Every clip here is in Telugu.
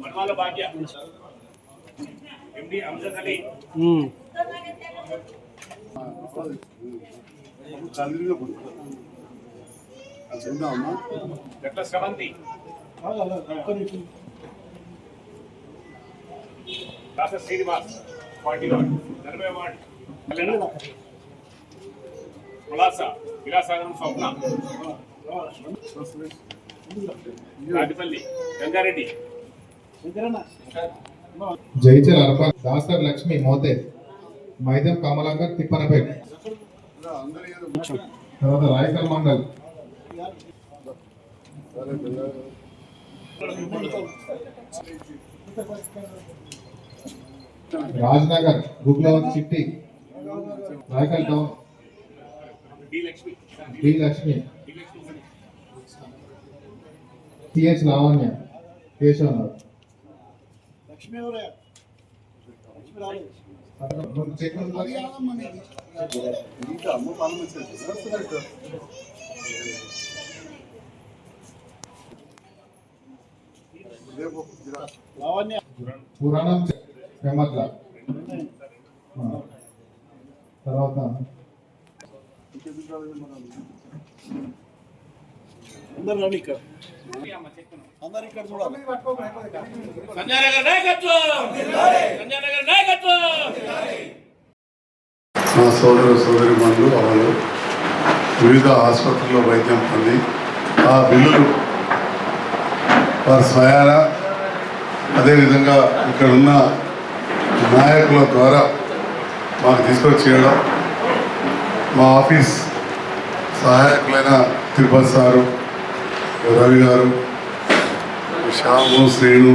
మనవాళ్ళ భాగ్య ఎండి Amjad Ali Gatla Sravanthi? Doctor Srinivas forty one నలభై వార్డ్. కళ్యాణ పులాస విలాసాగరం స్వప్న. రాజపల్లి గంగారెడ్డి. జైచల్ అర్పణ దాసర్ లక్ష్మి మోతే. మైదం కమలాకర్ తిప్పనపేట్. తర్వాత Raikal mandal. Rajnagar గుగ్లవన్ Chitti Rayakal town D Lakshmi D Lakshmi D Lakshmi T H Lavanya Keshavanath Puranam ఫేమట్ల తర్వాత నాయకత్వం నా సోదర సోదరి మనులు వాళ్ళు వివిధ ఆసుపత్రుల్లో వైద్యం పొంది ఆ బిల్లులు వారి స్వయాన అదేవిధంగా ఇక్కడ ఉన్న నాయకుల ద్వారా మాకు తీసుకొచ్చి మా ఆఫీస్ సహాయకులైన తిరుపతి సారు రవి గారు శ్యాము శ్రేణు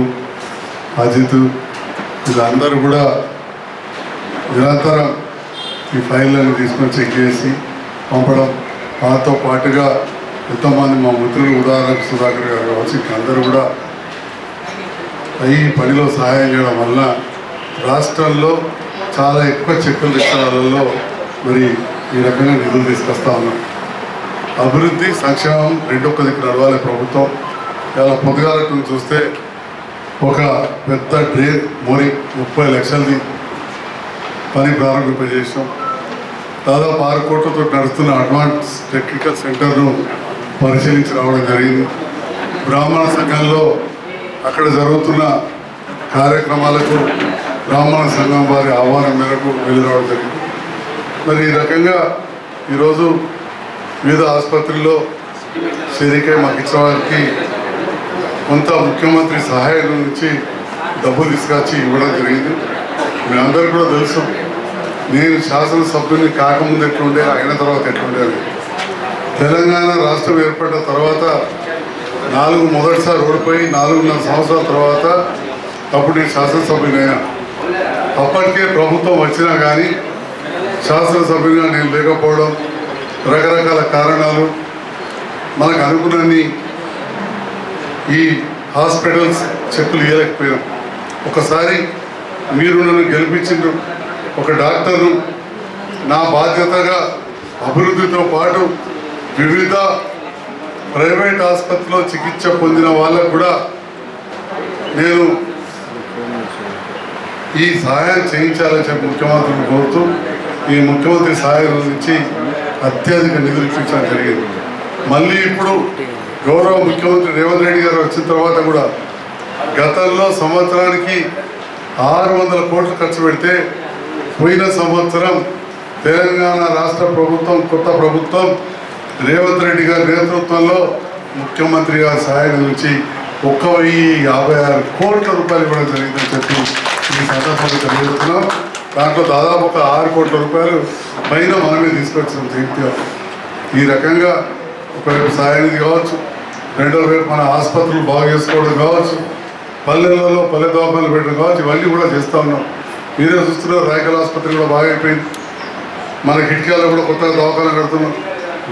అజిత్ వీళ్ళందరూ కూడా నిరంతరం ఈ ఫైళ్ళను తీసుకొని చెక్ చేసి పంపడం. మాతో పాటుగా ఎంతోమంది మా మిత్రులు ఉదాహరణకు సుధాకర్ గారు కావచ్చు అందరూ కూడా ఈ పనిలో సహాయం చేయడం వల్ల రాష్ట్రంలో చాలా ఎక్కువ చెక్కుల విషయాలలో మరి ఈ రకంగా నిధులు తీసుకొస్తా ఉన్నాం. అభివృద్ధి సంక్షేమం రెండు ఒక్క దిక్కు నడవాలి ప్రభుత్వం. ఇలా పొద్దుగాలకు చూస్తే ఒక పెద్ద డ్రైన్ మోరి ముప్పై లక్షలది పని ప్రారంభింపజేసాం దాదాపు ఆరు కోట్లతో నడుస్తున్న అడ్వాన్స్ టెక్నికల్ సెంటర్ను పరిశీలించి రావడం జరిగింది. బ్రాహ్మణ సంఘంలో అక్కడ జరుగుతున్న కార్యక్రమాలకు బ్రాహ్మణ సంఘం వారి ఆహ్వానం మేరకు వెళ్ళి రావడం జరిగింది. మరి ఈ రకంగా ఈరోజు వివిధ ఆసుపత్రుల్లో చేరికై మాకు ఇచ్చిన వారికి కొంత ముఖ్యమంత్రి సహాయం నుంచి డబ్బు తీసుకొచ్చి ఇవ్వడం జరిగింది. మీ అందరికీ కూడా తెలుసు నేను శాసనసభ్యుని కాకముందు ఎట్లుండే అయిన తర్వాత ఎట్లుండే తెలంగాణ రాష్ట్రం ఏర్పడిన తర్వాత నాలుగు మొదటిసారి ఓడిపోయి నాలుగున్నర సంవత్సరాల తర్వాత అప్పుడు నేను శాసనసభ్యునైనా అప్పటికే ప్రభుత్వం వచ్చినా కానీ శాసనసభ్యునిగా నేను లేకపోవడం రకరకాల కారణాలు మనకు అనుకున్నన్ని ఈ హాస్పిటల్స్ చెక్కులు ఇవ్వలేకపోయాం ఒకసారి మీరు నన్ను గెలిపించిండ్రు ఒక డాక్టర్ను నా బాధ్యతగా అభివృద్ధితో పాటు వివిధ ప్రైవేట్ ఆసుపత్రిలో చికిత్స పొందిన వాళ్ళకు కూడా నేను ఈ సహాయం చేయించాలని చెప్పి ముఖ్యమంత్రిని కోరుతూ ఈ ముఖ్యమంత్రి సహాయం నుంచి అత్యధిక నిధులు ఇప్పించడం జరిగింది. మళ్ళీ ఇప్పుడు గౌరవ ముఖ్యమంత్రి రేవంత్ రెడ్డి గారు వచ్చిన తర్వాత కూడా గతంలో సంవత్సరానికి ఆరు వందల కోట్లు ఖర్చు పెడితే పోయిన సంవత్సరం తెలంగాణ రాష్ట్ర ప్రభుత్వం కొత్త ప్రభుత్వం రేవంత్ రెడ్డి గారి నేతృత్వంలో ముఖ్యమంత్రి గారి సహాయం నుంచి ఒక్క వెయ్యి యాభై ఆరు కోట్ల రూపాయలు ఇవ్వడం జరిగిందని చెప్పి ఈ సందర్భంగా తెలియజేస్తున్నాం. దాంట్లో దాదాపు ఒక ఆరు కోట్ల రూపాయలు పైన మనమే తీసుకొచ్చిన జయంతిగా ఈ రకంగా ఒకవైపు సహాయానికి కావచ్చు రెండో వైపు మన ఆసుపత్రులు బాగు చేసుకోవడం కావచ్చు పల్లెలలో పల్లె దవాఖానలు పెట్టడం కావచ్చు ఇవన్నీ కూడా చేస్తూ ఉన్నాం. మీరే చూస్తున్నారు రాయకల్ ఆసుపత్రి కూడా బాగా అయిపోయింది మన కిటికీలో కూడా కొత్తగా దవాఖాన కడుతున్నాం.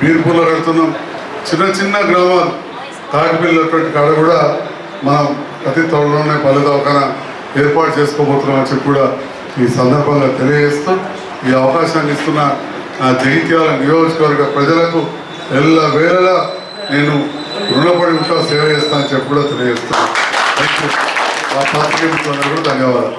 బీర్పూర్లో కడుతున్నాం చిన్న చిన్న గ్రామాలు తాటిపల్లినటువంటి కాడ కూడా మనం అతి త్వరలోనే పల్లె దవాఖాన ఏర్పాటు చేసుకోబోతున్నాం అని చెప్పి కూడా ఈ సందర్భంగా తెలియజేస్తూ ఈ అవకాశాన్ని ఇస్తున్న నా జగిత్యాల నియోజకవర్గ ప్రజలకు ఎల్ల వేళలా నేను రుణపడి ఉంటా సేవ చేస్తానని చెప్పి కూడా తెలియజేస్తున్నాను. ఆ కూడా ధన్యవాదాలు.